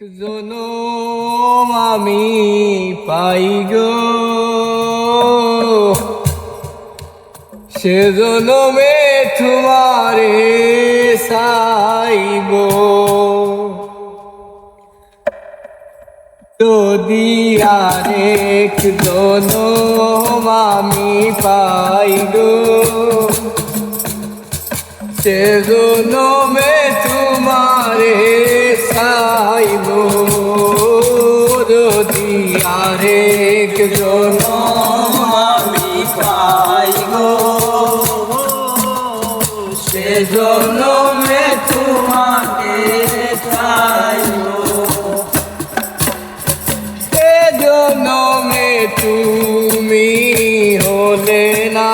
জনম আমি পাই গো। সে জনমে তোমারে সাইব যদি আরেক জনম আমি পাই গো, সে জনমে তোমারে আরেক জন আমি পাই গো সে জনমে তোমাকে চাই গো সে জনমে তুমি হলে না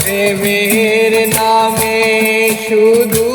প্রেমের নামে শুধু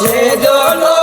যে দোলো